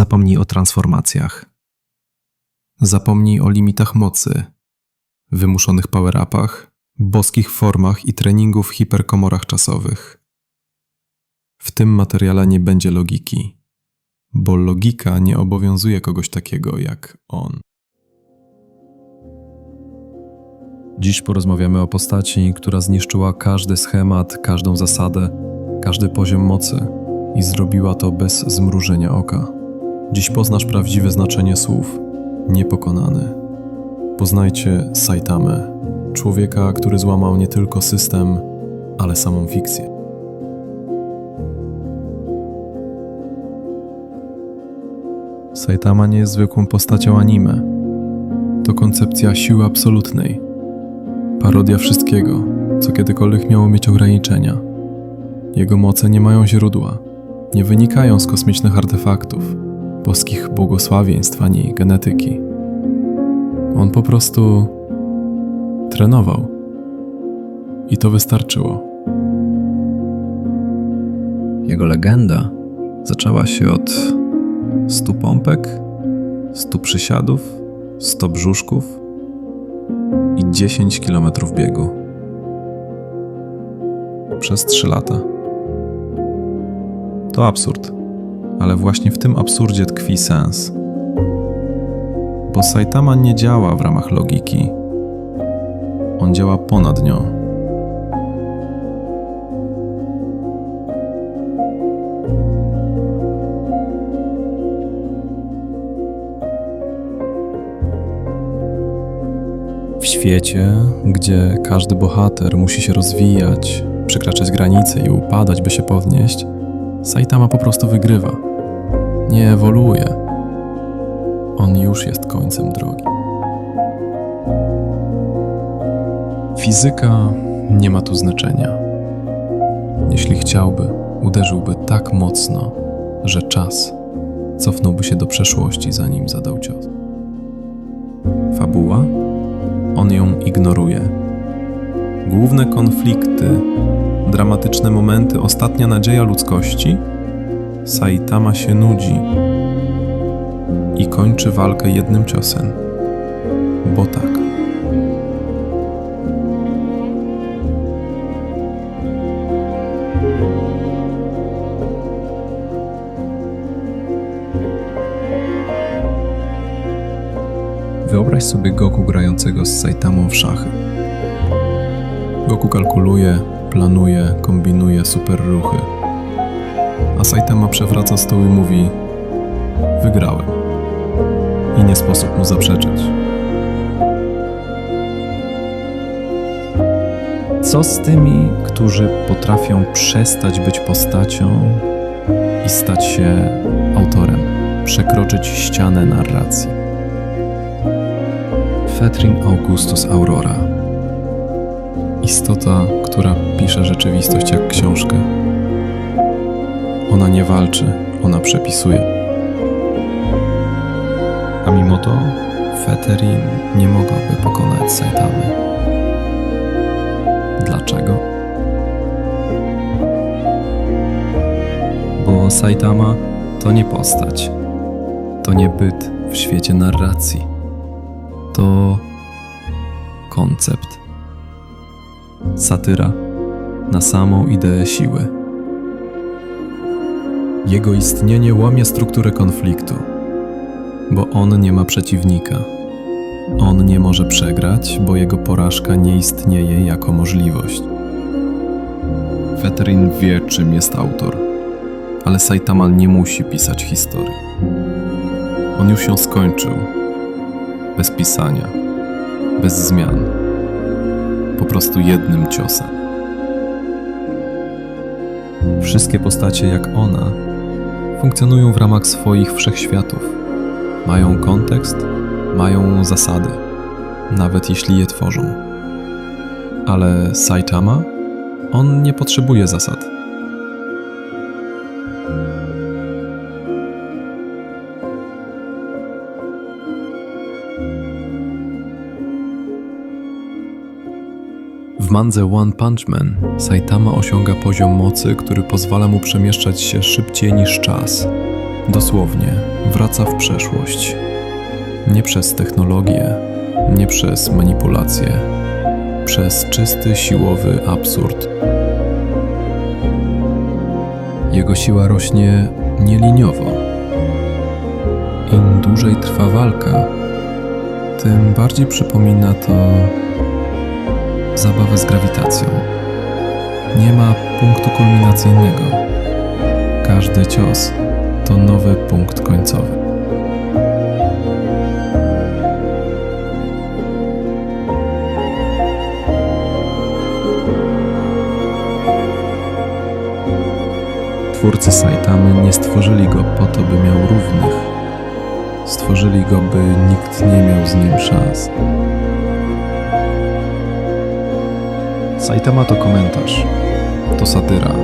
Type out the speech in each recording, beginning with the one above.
Zapomnij o transformacjach. Zapomnij o limitach mocy, wymuszonych power-upach, boskich formach i treningu w hiperkomorach czasowych. W tym materiale nie będzie logiki, bo logika nie obowiązuje kogoś takiego jak on. Dziś porozmawiamy o postaci, która zniszczyła każdy schemat, każdą zasadę, każdy poziom mocy i zrobiła to bez zmrużenia oka. Dziś poznasz prawdziwe znaczenie słów niepokonany. Poznajcie Saitamę, człowieka, który złamał nie tylko system, ale samą fikcję. Saitama nie jest zwykłą postacią anime. To koncepcja siły absolutnej. Parodia wszystkiego, co kiedykolwiek miało mieć ograniczenia. Jego moce nie mają źródła, nie wynikają z kosmicznych artefaktów, boskich błogosławieństw ani genetyki. On po prostu trenował. I to wystarczyło. Jego legenda zaczęła się od stu pompek, stu przysiadów, sto brzuszków i 10 kilometrów biegu. Przez trzy lata. To absurd, ale właśnie w tym absurdzie tkwi sens. Bo Saitama nie działa w ramach logiki. On działa ponad nią. W świecie, gdzie każdy bohater musi się rozwijać, przekraczać granice i upadać, by się podnieść, Saitama po prostu wygrywa. Nie ewoluuje. On już jest końcem drogi. Fizyka nie ma tu znaczenia. Jeśli chciałby, uderzyłby tak mocno, że czas cofnąłby się do przeszłości, zanim zadał cios. Fabuła? On ją ignoruje. Główne konflikty, dramatyczne momenty, ostatnia nadzieja ludzkości? Saitama się nudzi i kończy walkę jednym ciosem. Bo tak. Wyobraź sobie Goku grającego z Saitamą w szachy. Goku kalkuluje, planuje, kombinuje super ruchy. A Saitama przewraca stół i mówi: Wygrałem. I nie sposób mu zaprzeczyć. Co z tymi, którzy potrafią przestać być postacią i stać się autorem, przekroczyć ścianę narracji? Fetrin Augustus Aurora. Istota, która pisze rzeczywistość jak książkę. Ona nie walczy, ona przepisuje. A mimo to Feterin nie mogłaby pokonać Saitamy. Dlaczego? Bo Saitama to nie postać, to nie byt w świecie narracji. To koncept. Satyra na samą ideę siły. Jego istnienie łamie strukturę konfliktu, bo on nie ma przeciwnika. On nie może przegrać, bo jego porażka nie istnieje jako możliwość. Feterin wie, czym jest autor, ale Saitama nie musi pisać historii. On już ją skończył, bez pisania, bez zmian, po prostu jednym ciosem. Wszystkie postacie jak ona funkcjonują w ramach swoich wszechświatów. Mają kontekst, mają zasady, nawet jeśli je tworzą. Ale Saitama? On nie potrzebuje zasad. W mandze One Punch Man Saitama osiąga poziom mocy, który pozwala mu przemieszczać się szybciej niż czas. Dosłownie, wraca w przeszłość. Nie przez technologię, nie przez manipulację, przez czysty siłowy absurd. Jego siła rośnie nieliniowo. Im dłużej trwa walka, tym bardziej przypomina to zabawę z grawitacją. Nie ma punktu kulminacyjnego. Każdy cios to nowy punkt końcowy. Twórcy Saitamy nie stworzyli go po to, by miał równych. Stworzyli go, by nikt nie miał z nim szans. Saitama to komentarz, to satyra,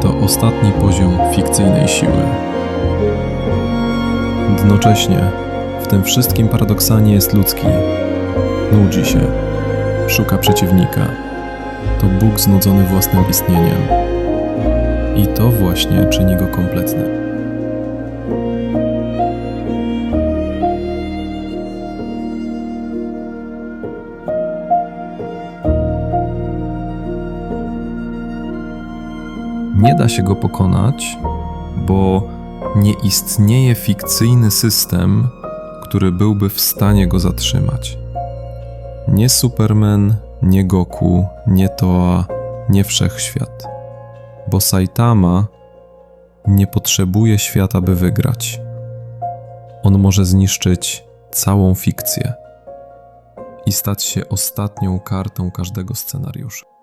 to ostatni poziom fikcyjnej siły. Jednocześnie w tym wszystkim paradoksalnie jest ludzki. Nudzi się, szuka przeciwnika. To Bóg znudzony własnym istnieniem. I to właśnie czyni go kompletnym. Się go pokonać, bo nie istnieje fikcyjny system, który byłby w stanie go zatrzymać. Nie Superman, nie Goku, nie Toa, nie wszechświat. Bo Saitama nie potrzebuje świata, by wygrać. On może zniszczyć całą fikcję i stać się ostatnią kartą każdego scenariusza.